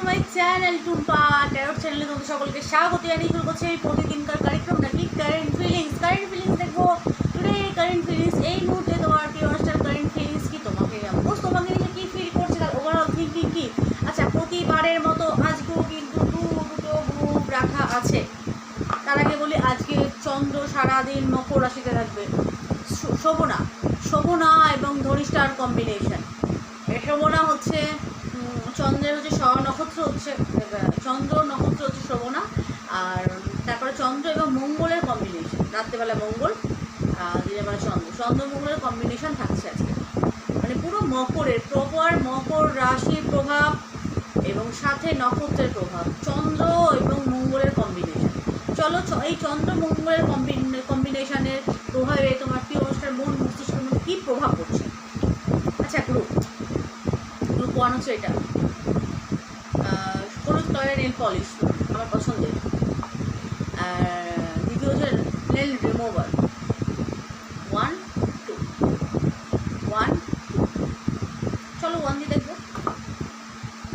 To my channel Tumpa tarot চ্যানেলে তোমাদের সকলকে স্বাগত। জানিয়ে শুরু করছি এই প্রতিদিনকার কার্যক্রম নাকি কারেন্ট ফিলিংস কারেন্ট ফিলিংস দেখব টুডে কারেন্ট ফিলিংস এই মুহূর্তে তোমার কি অনুষ্ঠান কারেন্ট ফিলিংস কি তোমাকে অফকোর্স তোমাকে নিয়ে কি ফিল করছে তার ওভারঅল থিঙ্কিং কি? আচ্ছা প্রতিবারের মতো আজকেও কিন্তু দুটো গ্রুপ রাখা আছে। তার আগে বলি, আজকে চন্দ্র সারাদিন মকর রাশিতে থাকবে। শোভনা শোভনা এবং ধনিষ্ঠার কম্বিনেশন শোভনা হচ্ছে চন্দ্রের হচ্ছে স্ব নক্ষত্র হচ্ছে, চন্দ্র নক্ষত্র হচ্ছে শ্রবণা আর তারপরে চন্দ্র এবং মঙ্গলের কম্বিনেশন রাত্রেবেলা মঙ্গল দিনের বেলা চন্দ্র। চন্দ্র, মঙ্গলের কম্বিনেশন থাকছে আজকে। মানে পুরো মকরের প্রপার মকর রাশির প্রভাব এবং সাথে নক্ষত্রের প্রভাব। চন্দ্র এবং মঙ্গলের কম্বিনেশন চলো এই চন্দ্র, মঙ্গলের কম্বিনেশনের প্রভাবে তোমার প্রিয় অনুষ্ঠানের মন মস্তিষ্কের মধ্যে কী প্রভাব পড়ছে? আচ্ছা গ্রুপ গ্রুপ ওয়ান হচ্ছে এটা। পলিশ আমার পছন্দের। আর দ্বিতীয় হচ্ছে nail remover one two one two চলো ওয়ান দিয়ে দেখব।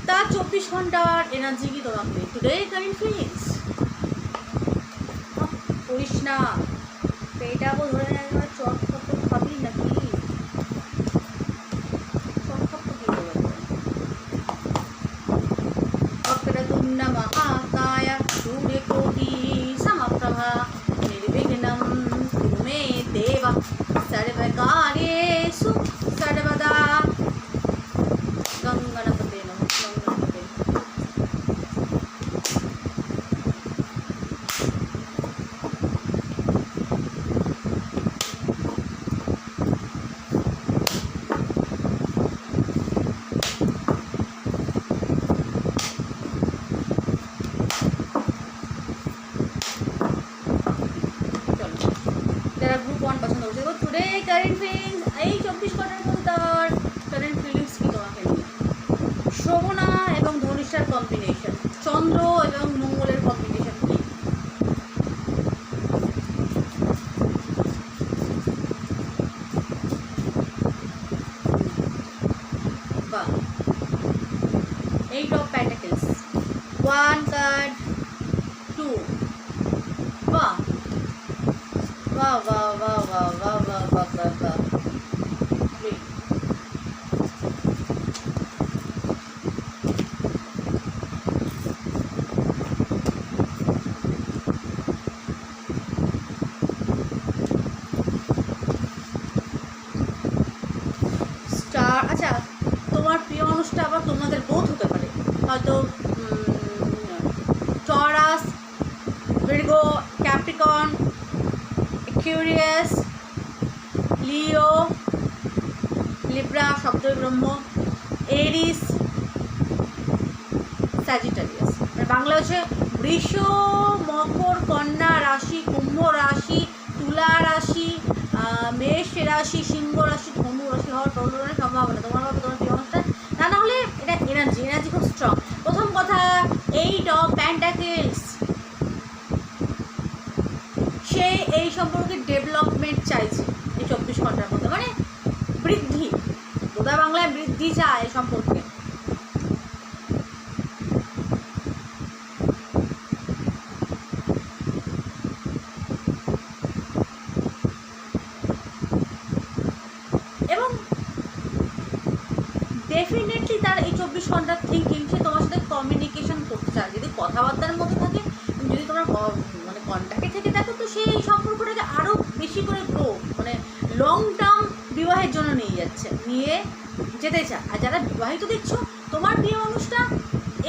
তা চব্বিশ ঘণ্টার এনার্জি কি তোমাকে টুডে কারেন্ট ফিলিংস করিস না। পেটাবো ধরে না, একবার চট eight of pentacles. One card. Two. Wow wow wow wow wow wow wow wow wow. Capricorn curious Leo Libra শব্দই ব্রহ্ম এরিস স্যাজিটারিয়াস বাংলা হচ্ছে বৃষ, মকর, কন্যা রাশি, কুম্ভ রাশি, তুলা রাশি মেষ রাশি, সিংহ রাশি, ধনু রাশি হওয়ার প্রবলেমের সম্ভাবনা। তোমার হবে তোমার প্রিয় অনুষ্ঠান তা না হলে এটা এনার্জি এনার্জি খুব স্ট্রং প্রথম কথা এইট অফ প্যান্টাকেলস সে এই সম্পর্কে ডেভেলপমেন্ট চাইছে এই চব্বিশ ঘণ্টার মধ্যে। মানে বৃদ্ধি গোদা বাংলায় বৃদ্ধি চায় এই সম্পর্কে এবং ডেফিনেটলি তার এই চব্বিশ ঘণ্টার থিঙ্কিং সে তোমার সাথে কমিউনিকেশন করতে চায় যদি কথাবার্তার মধ্যে থাকে যদি তোমার ক- মানে কন্ট্যাক্টে থেকে দেখো তো সেই সম্পর্কটাকে আরও বেশি করে গ্রো মানে লং টার্ম বিবাহের জন্য নিয়ে যাচ্ছে নিয়ে যেতে চায় আর যারা বিবাহিত দেখছ? তোমার প্রিয় মানুষটা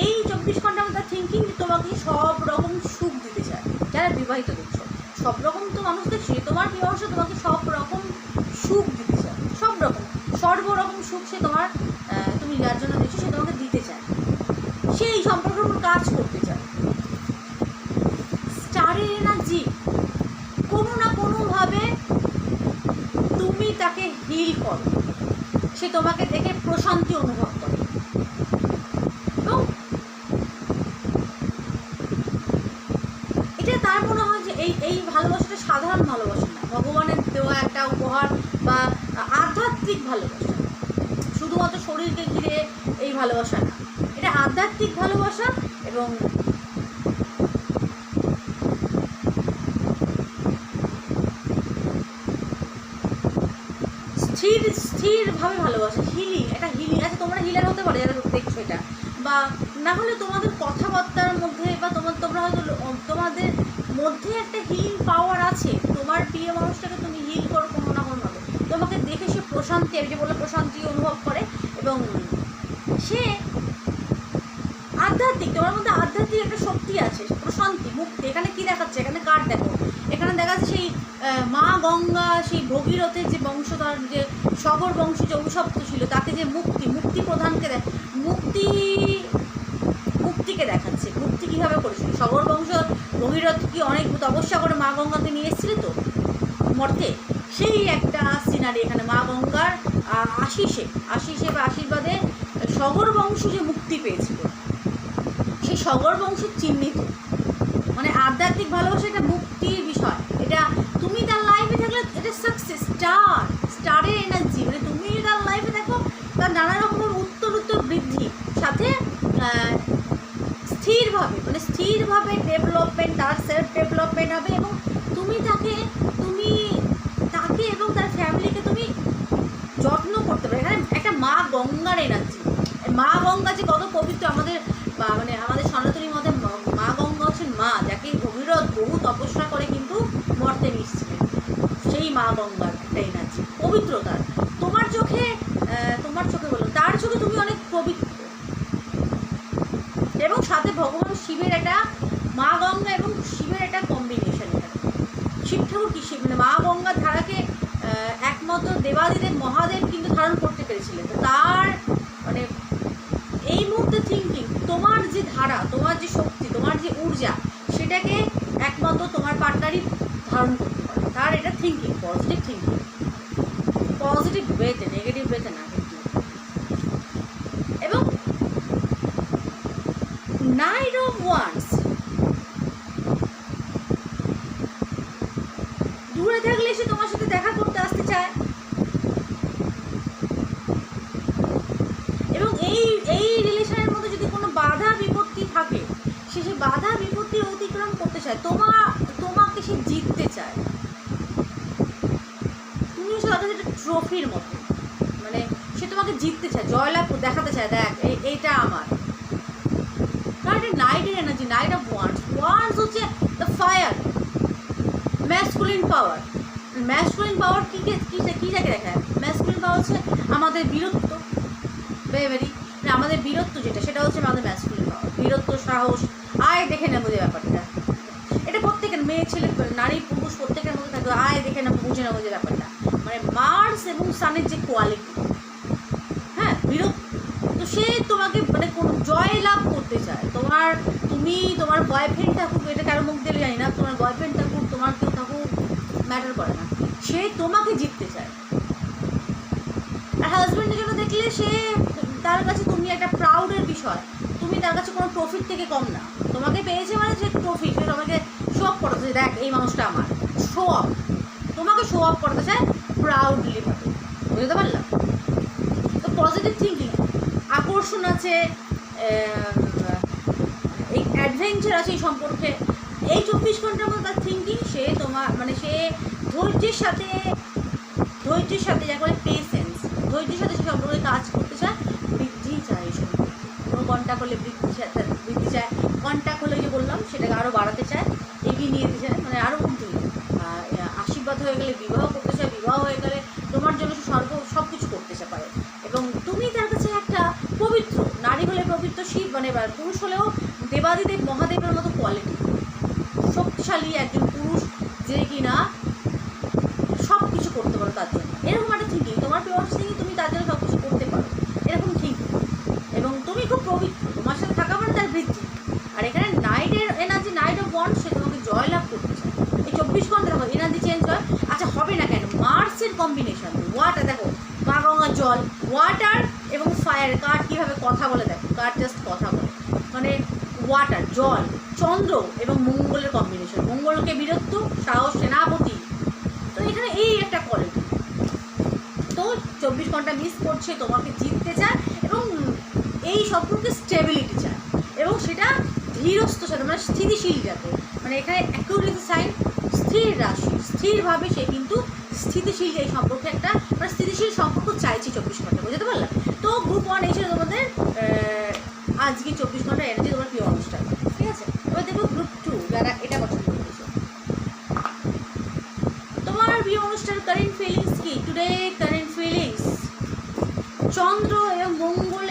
এই চব্বিশ ঘণ্টার মধ্যে থিঙ্কিং তোমাকে সব রকম সুখ দিতে চায়। যারা বিবাহিত দেখছ, সব রকম তো মানুষ দেখছি তোমার প্রিয় মানুষ তোমাকে সব রকম সুখ দিতে চায়। সব রকম সর্বরকম সুখ সে তোমার তুমি যার জন্য দেখছ সে তোমাকে দিতে চায়। সে সম্পর্কের উপর কাজ করতে চায়। স্টারের এনার্জি কোনো না কোনোভাবে তুমি তাকে হিল করো। সে তোমাকে দেখে প্রশান্তি অনুভব করে এবং এটা তার মনে হয় যে এই এই ভালোবাসাটা সাধারণ ভালোবাসা না। ভগবানের দেওয়া একটা উপহার বা আধ্যাত্মিক ভালোবাসা। শুধুমাত্র শরীরকে ঘিরে এই ভালোবাসা না। এটা আধ্যাত্মিক ভালোবাসা এবং স্থির, স্থিরভাবে ভালোবাসা হিলিং একটা হিলিং আচ্ছা তোমরা হিলার হতে পারে যারা দেখছ এটা। বা না হলে তোমাদের কথাবার্তার মধ্যে বা তোমার, তোমরা হয়তো, তোমাদের মধ্যে একটা হিলিং পাওয়ার আছে। তোমার প্রিয় মানুষটাকে তুমি হিল করো কোনো না কোনোভাবে তোমাকে দেখে সে প্রশান্তি আমি যে বলে প্রশান্তি অনুভব করে এবং সে আধ্যাত্মিক, তোমার মধ্যে আধ্যাত্মিক একটা শক্তি আছে, প্রশান্তি, মুক্তি। এখানে কি দেখাচ্ছে? এখানে কার দেখো? এখানে দেখা যাচ্ছে সেই মা গঙ্গা, সেই ভগীরথের যে বংশধর, যে সগর বংশ যে অভিশপ্ত ছিল, তাকে যে মুক্তি মুক্তি প্রধানকে দেখ, মুক্তি, মুক্তিকে দেখাচ্ছে। মুক্তি কীভাবে করেছিল? সগর বংশ ভগীরথ কি অনেক তপস্যা করে মা গঙ্গাকে নিয়ে এসেছিল তো? মর্তে? সেই একটা সিনারি এখানে, মা গঙ্গার আশিসে আশিসে বা আশীর্বাদে সগর বংশ যে মুক্তি পেয়েছিল। সেই সগর বংশ চিহ্নিত। মানে আধ্যাত্মিক ভালোবাসা এটা মুক্তির বিষয় এটা তুমি তার লাইফে থাকলে এটা সাকসেস স্টার স্টারের এনার্জি মানে তুমি তার লাইফে দেখো তার নানা রকমের উত্তর উত্তর বৃদ্ধি সাথে আহ, স্থিরভাবে মানে ডেভেলপমেন্ট তার সেলফ ডেভেলপমেন্ট হবে এবং তুমি তাকে তুমি তাকে এবং তার ফ্যামিলিকে তুমি যত্ন করতে পারে। এখানে একটা মা গঙ্গার এনার্জি মা গঙ্গা যে কত পবিত্র আমাদের মানে আমাদের সনাতনী মতে মা- মা গঙ্গা হচ্ছেন মা, যাকে ভগীরথ বহু তপস্যা করে কিন্তু মর্তে মিশছিলেন সেই মা গঙ্গার একটা এনার্জি পবিত্রতার তোমার চোখে আহ, তোমার চোখে বলো তার চোখে তুমি অনেক পবিত্র এবং সাথে ভগবান শিবের একটা মা গঙ্গা এবং শিবের একটা কম্বিনেশন এটা। শিব ঠাকুর কি শিব? মানে মা গঙ্গা ধারাকে একমাত্র দেবাদিদেব মহাদেব কিন্তু ধারণ করতে পেরেছিলেন। তো তার মানে এই মুহূর্তে থিঙ্কিং তোমার যে ধারা তোমার যে শক্তি তোমার যে ঊর্জা সেটাকে একমাত্র তোমার পার্টনারই ধারণ করতে পারে তার এটা থিঙ্কিং পজিটিভ থিঙ্কিং পজিটিভ ওয়েতে নেগেটিভ ওয়েতে না কিন্তু এবং নাইট অফ ওয়ান্স দূরে থাকলে সে তোমার সাথে দেখা করতে আসতে চায়। এবং এই এই রিলেশনের মধ্যে যদি কোনো বাধা বিপত্তি থাকে, সে সে বাধা বিপত্তি অতিক্রম করতে চায়, তোমা, তোমাকে সে জিততে চায়। তুমি হচ্ছে কাছে একটা ট্রফির মতো। মানে সে তোমাকে জিততে চায়, জয়লাভ দেখাতে চায়, দেখ এইটা আমার। কারণ এটা নাইটের energy knight of wands wands হচ্ছে the fire masculine power masculine power কী কী কী জায়গায় দেখায়? ম্যাসকুলিন পাওয়ার হচ্ছে আমাদের বীরত্ব। মানে আমাদের বীরত্ব যেটা, সেটা হচ্ছে আমাদের ম্যাসকুলিন পাওয়ার বীরত্ব, সাহস। আয় দেখে নেব যে ব্যাপারটা। এটা প্রত্যেকের মেয়ে, ছেলে, নারী, পুরুষ, প্রত্যেকের মধ্যে থাকবে। আয় দেখে নেব, বুঝে নেব যে ব্যাপারটা। মানে মার্স এবং সানের যে কোয়ালিটি হ্যাঁ বিরক্ত তো সে তোমাকে মানে কোনো জয় লাভ করতে চায়। তোমার, তুমি, তোমার বয়ফ্রেন্ড থাকুক এটা কারও মুখ দিলে জানি না, তোমার বয়ফ্রেন্ড থাকুক তোমার কেউ থাকুক ম্যাটার করে না। সে তোমাকে জিততে চায়। আর হাজব্যান্ডের জন্য দেখলে সে তার কাছে তুমি একটা প্রাউডের বিষয়। তুমি তার কাছে কোনো প্রফিট থেকে কম না। তোমাকে পেয়েছে মানে যে প্রফিট সে তোমাকে শো অফ করতে দেখ, এই মানুষটা আমার। শো অফ তোমাকে শো অফ করতে চায় প্রাউডলি ভাবে। বুঝতে পারলাম? তো পজিটিভ থিঙ্কিং আকর্ষণ আছে এই অ্যাডভেঞ্চার আছে এই সম্পর্কে। এই চব্বিশ ঘণ্টার মধ্যে তার থিঙ্কিং সে তোমার মানে সে ধৈর্যের সাথে ধৈর্যের সাথে যা করে পেশেন্স ধৈর্যের সাথে সে সম্পর্কে কাজ করতে চায়, বৃদ্ধি চায় এই কোনো কন্ট্যাক্ট হলে বৃদ্ধি বৃদ্ধি চায়। কন্ট্যাক্ট হলে যে বললাম, সেটাকে আরও বাড়াতে চায়, এগিয়ে নিয়ে যেতে চায় মানে আরও উন্নতি আশীর্বাদ হয়ে গেলে, বিবাহ করতে চায়, বিবাহ হয়ে গেলে তোমার জন্য সে সর্ব সব কিছু করতে চায় পারে। এবং তুমি তার কাছে একটা পবিত্র, নারী হলে পবিত্র শিব মানে পুরুষ হলেও দেবাদিদেব মহাদেবের মতো কোয়ালিটি শক্তিশালী একজন পুরুষ যে কিনা সব কিছু করতে পারো তার জন্য এরকম একটা থিঙ্কিং তোমার পিওর থিঙ্কিং তুমি তার জন্য সব কিছু করতে পারো এরকম থিঙ্কিং এবং তুমি খুব পবিত্র তোমার সাথে থাকা মানে তার বৃদ্ধি আর এখানে নাইটের এনার্জি নাইট অফ ওয়ান সে তোমাকে জয়লাভ করতে চায় এই চব্বিশ ঘণ্টা দেখো এনার্জি চেঞ্জ হয় আচ্ছা হবে না কেন মার্সের কম্বিনেশন ওয়াটার দেখো মা গঙ্গার জল ওয়াটার এবং ফায়ার কার কীভাবে কথা বলে দেখো, কার জাস্ট কথা বলে। মানে ওয়াটার জল, চন্দ্র এবং মঙ্গলের কম্বিনেশন মঙ্গলকে বীরত্ব, সাহস, সেনাপতি। তো এখানে এই একটা কোয়ালিটি তো চব্বিশ ঘণ্টা মিস করছে, তোমাকে জিততে চায় এবং এই সম্পর্কে স্টেবিলিটি চায়। এবং সেটা ধীরস্থ সাথে মানে স্থিতিশীল যাতে। মানে এখানে অ্যাকিউরেসি সাইন স্থির রাশি। স্থিরভাবে সে কিন্তু স্থিতিশীল এই সম্পর্কে একটা মানে স্থিতিশীল সম্পর্ক চাইছি চব্বিশ ঘণ্টা বুঝতে পারলাম তো গ্রুপ ওয়ান এই ছিল তোমাদের আজকে চব্বিশ ঘণ্টা এনার্জি তোমার প্রিয় অনুষ্ঠান ঠিক আছে? এবার দেখব গ্রুপ টু যারা এটা পছন্দ করেছে। তোমার প্রিয় অনুষ্ঠান কারেন্ট ফিলিংস কি? টুডে কারেন্ট ফিলিংস চন্দ্র এবং মঙ্গলের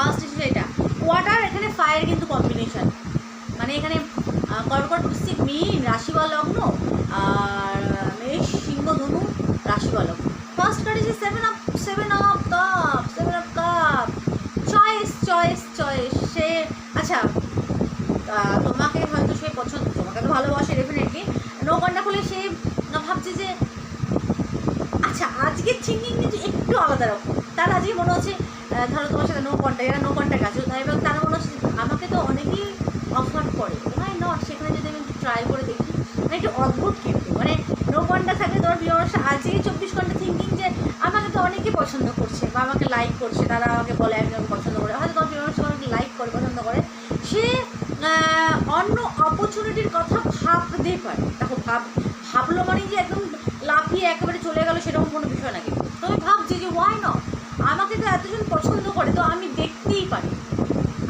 ফার্স্ট হিসেবে এটা। ওয়াটার এখানে ফায়ার কিন্তু কম্বিনেশন মানে এখানে কর্কট, বৃশ্চিক, মীন রাশি বা লগ্ন, আর মেষ, সিংহ, ধনু রাশি বা লগ্ন first card is seven of seven of cup seven of cup choice choice choice সে আচ্ছা তোমাকে হয়তো সে পছন্দ, তোমাকে তো ভালোবাসে ডেফিনেটলি নৌকানটা খুলে সে না ভাবছে যে আচ্ছা আজকের থিঙ্কিং কিন্তু একটু আলাদা রকম। তার আজকে মনে হচ্ছে ধরো তোমার সাথে নো কন্ট্যাক্ট এরা নো কন্ট্যাক্ট আছে, তাই এবং তারা মনে আমাকে তো অনেকেই অফার করে। ভাই নট সেখানে যদি আমি একটু ট্রাই করে দেখি। মানে একটু অদ্ভুত কিন্তু। মানে নো কন্ট্যাক্ট থাকলে তোমার প্রিয় মানুষ আজকে চব্বিশ ঘণ্টা থিঙ্কিং যে আমাকে তো অনেকেই পছন্দ করছে বা আমাকে লাইক করছে, তারা আমাকে বলে আমি পছন্দ করে। হয়তো তোমার মানুষ আমাকে লাইক করে, পছন্দ করে। সে অন্য অপরচুনিটির কথা ভাবতে পারে। দেখো, ভাব, ভাবলো মানে যে একদম লাফিয়ে একেবারে চলে গেল সেরকম কোনো বিষয় না কিন্তু। তবে ভাবছি যে ওয়াই নট আমাকে তো এতজন পছন্দ করে, তো আমি দেখতেই পারি।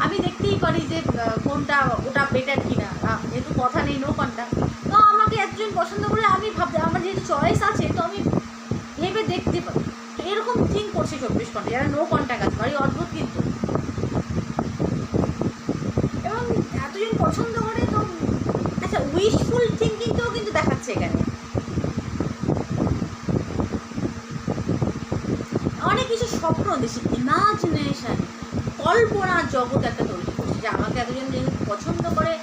আমি দেখতেই পারি যে কোনটা, ওটা বেটার কিনা। যেহেতু কথা নেই নো কন্ট্যাক্ট তো আমাকে এতজন পছন্দ করে, আমি ভাবতে, আমার যেহেতু চয়েস আছে, তো আমি ভেবে দেখতে পারি। তো এরকম থিঙ্ক করছে চব্বিশ ঘণ্টা। যারা নো কন্ট্যাক্ট আছে ভারী অদ্ভুত কিন্তু। এবং এতজন পছন্দ করে, তো আচ্ছা উইশফুল থিঙ্কিংটাও কিন্তু দেখাচ্ছে এখানে। স্বপ্ন দেখছি ইমাজিনেশন কল্পনার জগৎ একটা তৈরি করছে যে আমাকে এতজন পছন্দ করে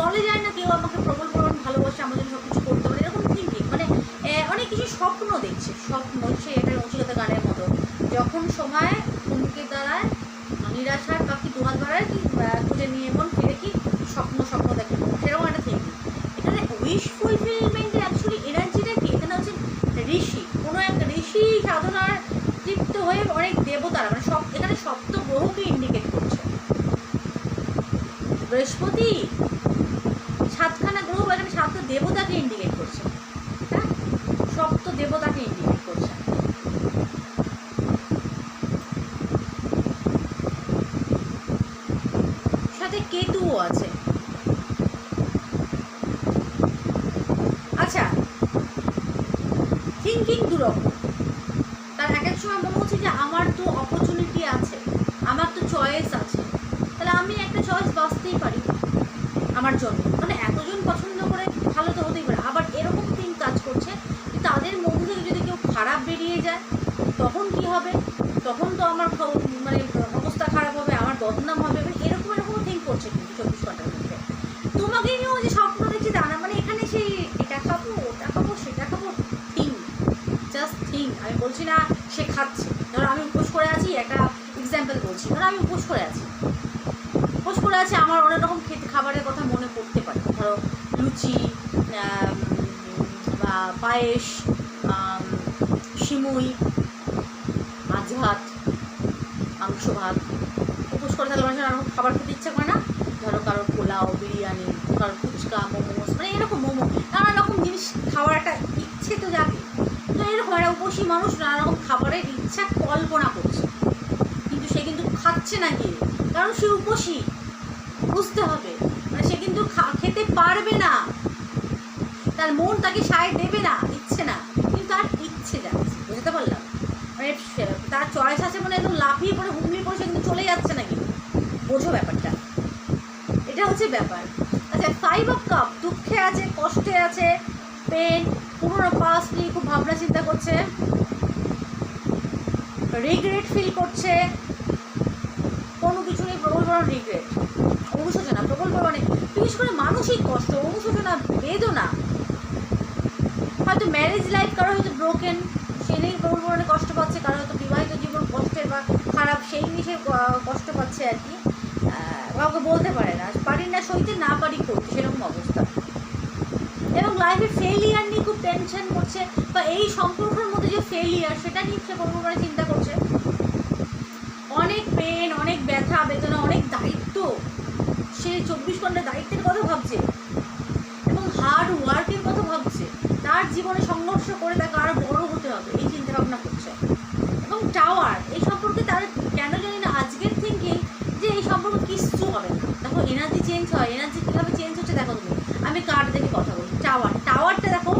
বলে যায় না কেউ আমাকে প্রবল প্রবল ভালোবাসে আমার জন্য সব কিছু করতে পারে এরকম থিঙ্কিং মানে অনেক কিছু স্বপ্ন দেখছে, স্বপ্ন সে এটা রচিকতা গানের মতো। যখন সময় কুমুকের দ্বারায় নিরাশার পাখি দুহাত বাড়ায় কি খুঁজে নিয়ে মন ফিরে কি, স্বপ্ন স্বপ্ন দেখে, সেরকম একটা থিঙ্কিং এখানে উইশ ফুলফিলমেন্টের অ্যাকচুয়ালি এনার্জিটা কি এখানে হচ্ছে ঋষি কোনো এক ঋষি সাধনার তৃপ্ত হয়ে অনেক দেবতারা মানে সব, এখানে সপ্ত গ্রহকে ইন্ডিকেট করছে। বৃহস্পতি, সাতখানা গ্রহ বা এখানে সাত দেবতাকে ইন্ডিকেট করছে। হ্যাঁ? সপ্ত দেবতাকে ইন্ডিকেট করছে। সাথে কেতুও আছে। আচ্ছা থিঙ্কিং দুরকম তার এক এক সময় মনে হচ্ছে যে আমার তো অপরচুনিটি আছে, আমার তো চয়েস আছে, তাহলে আমি একটা চয়েস বাঁচতেই পারি আমার জন্য। মানে এতজন পছন্দ করে ভালো তো হতেই পারে, আবার এরকম থিং কাজ করছে যে তাদের মধ্যে থেকে যদি কেউ খারাপ বেরিয়ে যায়, তখন কি হবে? তখন তো আমার মানে অবস্থা খারাপ হবে, আমার বদনাম হবে এরকম এরকম থিঙ্ক করছে কিন্তু চব্বিশ ঘণ্টার মধ্যে। তোমাকে নিয়েও যে স্বপ্ন দেখছি তা না মানে এখানে সেই এটা খাব, ওটা খাব, সেটা খাব থিং জাস্ট থিং আমি বলছি না সে খাচ্ছে ধরো আমি উপোস করে আছি একটা এক্সাম্পল বলছি। ধরো আমি উপোস করে আছি। উপোস করে আছি, আমার অনেক রকম খেতে খাবারের কথা মনে পড়তে পারে। ধরো লুচি বা পায়েস সিমুই, মাছ ভাত, মাংস ভাত। উপোস করে থাকলে মানুষের আর খাবার খেতে ইচ্ছা করে না। ধরো কারোর পোলাও, বিরিয়ানি কারণ ফুচকা, মোমোস মানে এরকম মোমো। নানা রকম জিনিস খাওয়ার একটা ইচ্ছে তো যাবে তো এরকম একটা উপসী মানুষ নানা রকম খাবারের ইচ্ছা কল্পনা করছে। সে কিন্তু খাচ্ছে না গিয়ে কারণ সে উপসী। বুঝতে হবে। মানে সে কিন্তু খেতে পারবে না। তার মন তাকে সায় দেবে না ইচ্ছে না। কিন্তু তার ইচ্ছে যাচ্ছে। বুঝতে পারলাম? মানে তার চয়েস আছে মানে একদম লাফিয়ে পড়ে হুমড়িয়ে পড়ে, সে কিন্তু চলে যাচ্ছে না কিন্তু বোঝো ব্যাপারটা। এটা হচ্ছে ব্যাপার। আচ্ছা ফাইভ অফ কাপ দুঃখে আছে, কষ্টে আছে পেন পুরোনো পাস নিয়ে খুব ভাবনা চিন্তা করছে রিগ্রেট ফিল করছে বড় রিগ্রেট অনুশোচনা প্রবল পরিমাণে বিশেষ করে মানসিক কষ্ট অনুশোচনা বেদনা। হয়তো ম্যারেজ লাইফ কারও হয়তো ব্রোকেন সে নিয়ে প্রবল পরিমাণে কষ্ট পাচ্ছে, কারও হয়তো বিবাহিত জীবন কষ্টের বা খারাপ, সেই নিয়ে কষ্ট পাচ্ছে আর কি। কাউকে বলতে পারে না। পারি না সইতে, না পারি করতে, সেরকম অবস্থা। এবং লাইফে ফেলিয়ার নিয়ে খুব টেনশন করছে, বা এই সম্পর্কের মধ্যে যে ফেলিয়ার সেটা নিয়ে সে পরিমাণে চিন্তা করছে? অনেক পেন অনেক ব্যথা, বেদনা, অনেক সে চব্বিশ ঘণ্টা দায়িত্বের কথা ভাবছে এবং হার্ড ওয়ার্কের কথা ভাবছে। তার জীবনে সংঘর্ষ করে তাকে আরও বড় হতে হবে, এই চিন্তা ভাবনা করছে। এবং টাওয়ার এই সম্পর্কে তার কেন জানি না, আজকের থিঙ্কিং যে এই সম্পর্কে কিচ্ছু হবে না। দেখো এনার্জি চেঞ্জ হয় এনার্জি কীভাবে চেঞ্জ হচ্ছে দেখো তুমি। আমি কার্ড দেখে কথা বলি। টাওয়ার টাওয়ারটা দেখো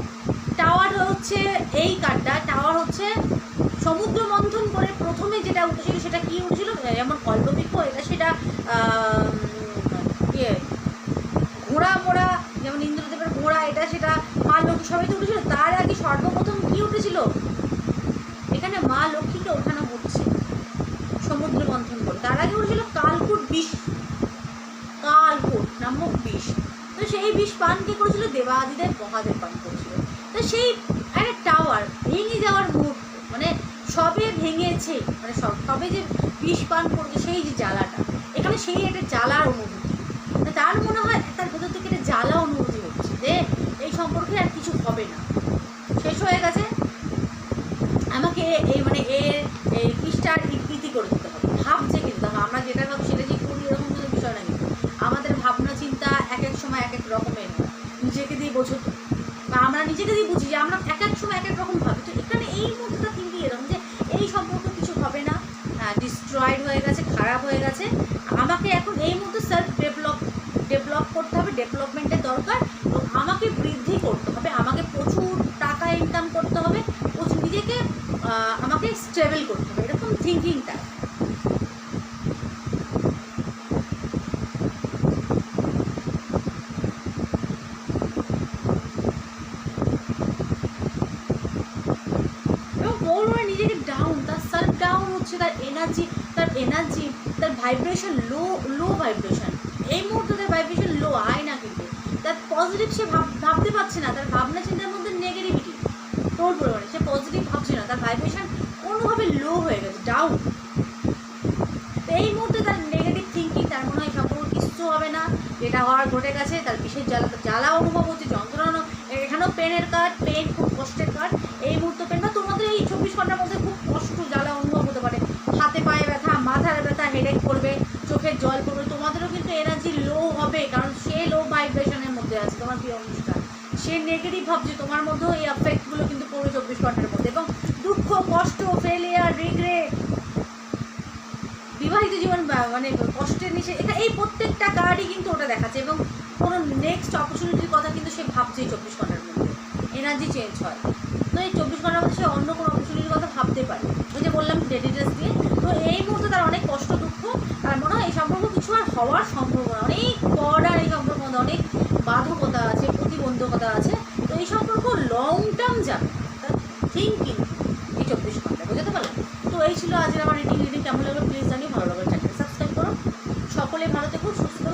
টাওয়ার হচ্ছে এই কার্ডটা টাওয়ার হচ্ছে সমুদ্র মন্থন করে প্রথমে যেটা উঠেছিল সেটা কি উঠেছিল? যেমন কল্পবৃক্ষ এটা সেটা আহ, ইয়ে ঘোড়া মোড়া যেমন ইন্দ্রদেবের ঘোড়া এটা সেটা মা লক্ষ্মী সবাই তো উঠেছিল তার আগে সর্বপ্রথম কি উঠেছিল এখানে মা লক্ষ্মীকে ওঠানো হচ্ছে সমুদ্র মন্থন করে তার আগে উঠেছিল কালকুট বিষ কালকুট নামক বিষ তো সেই বিষ পান কে করেছিল, দেবাদিদেব মহাদেব পান করেছিল। তো সেই একটা টাওয়ার ভেঙে যাওয়ার মুহূর্ত মানে সবে ভেঙেছে মানে সব সবে যে বিষ পান করছে সেই যে জ্বালাটা, এখানে সেই একটা জ্বালার অনুভূতি। তার মনে হয় তার ভেতর থেকে একটা জ্বালা অনুভূতি হচ্ছে যে এই সম্পর্কে আর কিছু হবে না। শেষ হয়ে গেছে। আমাকে এই মানে এর এই পৃষ্ঠার ইতি করে দিতে হবে। ভাবছে কিন্তু আমরা যেটা ভাবছি সেটা যে করি এরকম কোনো বিষয় না কিন্তু। আমাদের ভাবনা চিন্তা এক এক সময় এক এক রকমের নিজেকে দিয়ে বোঝো। বা আমরা নিজেকে দিয়ে বুঝি যে আমরা এক এক সময় এক এক রকম ভাবি। তো এখানে এই মুহূর্তটা থিঙ্কিং এরকম যে এই সম্পর্ক কিছু হবে না। ডিস্ট্রয়েড হয়ে গেছে, খারাপ হয়ে গেছে। আমাকে এখন এই মুহূর্তে সেলফ ডেভেলপ ডেভেলপ করতে হবে ডেভেলপমেন্টের দরকার। এবং আমাকে বৃদ্ধি করতে হবে, আমাকে প্রচুর টাকা ইনকাম করতে হবে, প্রচুর নিজেকে আমাকে স্টেবল করতে হবে। এরকম থিঙ্কিংটা এবং ওর ওর নিজেকে ডাউন তার সেলফ ডাউন হচ্ছে তার এনার্জি তার এনার্জি তার ভাইব্রেশন লো লো ভাইব্রেশন এই মুহূর্তে তার ভাইব্রেশন লো আয় না কিন্তু। তার পজিটিভ সে ভাব, ভাবতে পারছে না, তার ভাবনা চিন্তার মধ্যে নেগেটিভিটি তোর পরিমাণে সে পজিটিভ ভাবছে না, তার ভাইব্রেশন কোনোভাবে লো হয়ে গেছে ডাউন তো এই মুহূর্তে তার নেগেটিভ থিঙ্কিং তার মনে হয় সম্পর্ক কিচ্ছু হবে না। যেটা হওয়ার ঘটে গেছে, তার বিশেষ জ্বালা জ্বালা অনুভব হচ্ছে যন্ত্রণা এখানেও পেনের কাজ পেন খুব কষ্টের কার্ড এই মুহূর্তে পেন বা তোমাদের এই চব্বিশ ঘণ্টার মধ্যে খুব কষ্ট জ্বালা অনুভব হতে পারে হাতে পায়ে ব্যথা মাথার ব্যথা হেডেক করবে চোখের জল পড়বে তোমাদেরও কিন্তু এনার্জি লো হবে, কারণ সে লো ভাইব্রেশনের মধ্যে আছে, তোমার প্রিয় অনুষ্ঠান। সে নেগেটিভ ভাবছে, তোমার মধ্যেও এই আফেক্টগুলো কিন্তু পড়বে চব্বিশ ঘণ্টার মধ্যে। এবং দুঃখ, কষ্ট ফেলিয়ার রিগ্রেট বিবাহিত জীবন মানে কষ্টের নিচে, এটা এই প্রত্যেকটা কার্ডই কিন্তু ওটা দেখাচ্ছে। এবং কোনো নেক্সট অপরচুনিটির কথা কিন্তু সে ভাবছে এই চব্বিশ ঘণ্টার মধ্যে। এনার্জি চেঞ্জ হয়। তো এই চব্বিশ ঘণ্টার মধ্যে সে অন্য কোনো অপরচুনিটির কথা ভাবতে পারে। ওই যে বললাম ডিটেলস দিয়ে তো এই মুহূর্তে তার অনেক কষ্ট মনে হয় এই সম্পর্ক কিছু আর হওয়ার সম্ভাবনা, অনেক বর্ডার এই সম্পর্ক অনেক বাধকতা আছে, প্রতিবন্ধকতা আছে, তো এই সম্পর্ক লং টার্ম যাবে। থিঙ্কিং এই চব্বিশ ঘণ্টা, বুঝতে পারলাম তো এই ছিল আজকের আমার রিডিং রিডিং কেমন লাগল? প্লিজ জানিয়ে ভালো লাগল চ্যানেল সাবস্ক্রাইব করো। সকলে ভালো থেকো, সুস্থ